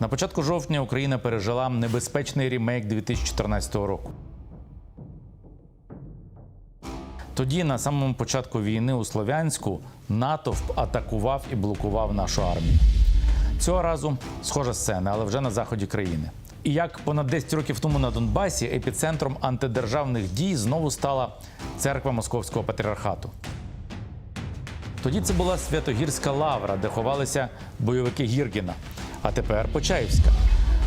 На початку жовтня Україна пережила небезпечний рімейк 2014 року. Тоді, на самому початку війни у Слов'янську, натовп атакував і блокував нашу армію. Цього разу схожа сцена, але вже на заході країни. І як понад 10 років тому на Донбасі епіцентром антидержавних дій знову стала церква Московського патріархату. Тоді це була Святогірська лавра, де ховалися бойовики Гіргіна. А тепер Почаївська.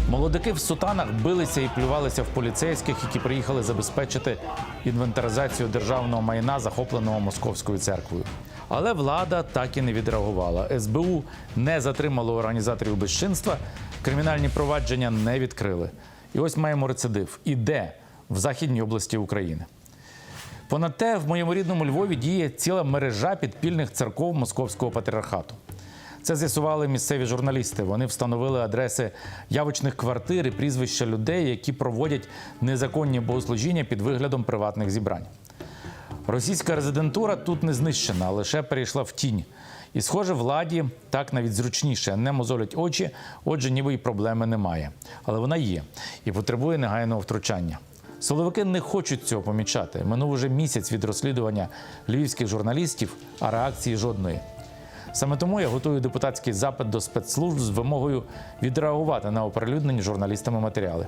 Молодики в сутанах билися і плювалися в поліцейських, які приїхали забезпечити інвентаризацію державного майна, захопленого московською церквою. Але влада так і не відреагувала. СБУ не затримало організаторів безчинства, кримінальні провадження не відкрили. І ось маємо рецидив. І де? В Західній області України. Понад те, в моєму рідному Львові діє ціла мережа підпільних церков Московського патріархату. Це з'ясували місцеві журналісти. Вони встановили адреси явочних квартир і прізвища людей, які проводять незаконні богослужіння під виглядом приватних зібрань. Російська резидентура тут не знищена, а лише перейшла в тінь. І, схоже, владі так навіть зручніше не мозолять очі, отже, ніби й проблеми немає. Але вона є і потребує негайного втручання. Силовики не хочуть цього помічати. Минув уже місяць від розслідування львівських журналістів, а реакції жодної. Саме тому я готую депутатський запит до спецслужб з вимогою відреагувати на оприлюднені журналістами матеріали.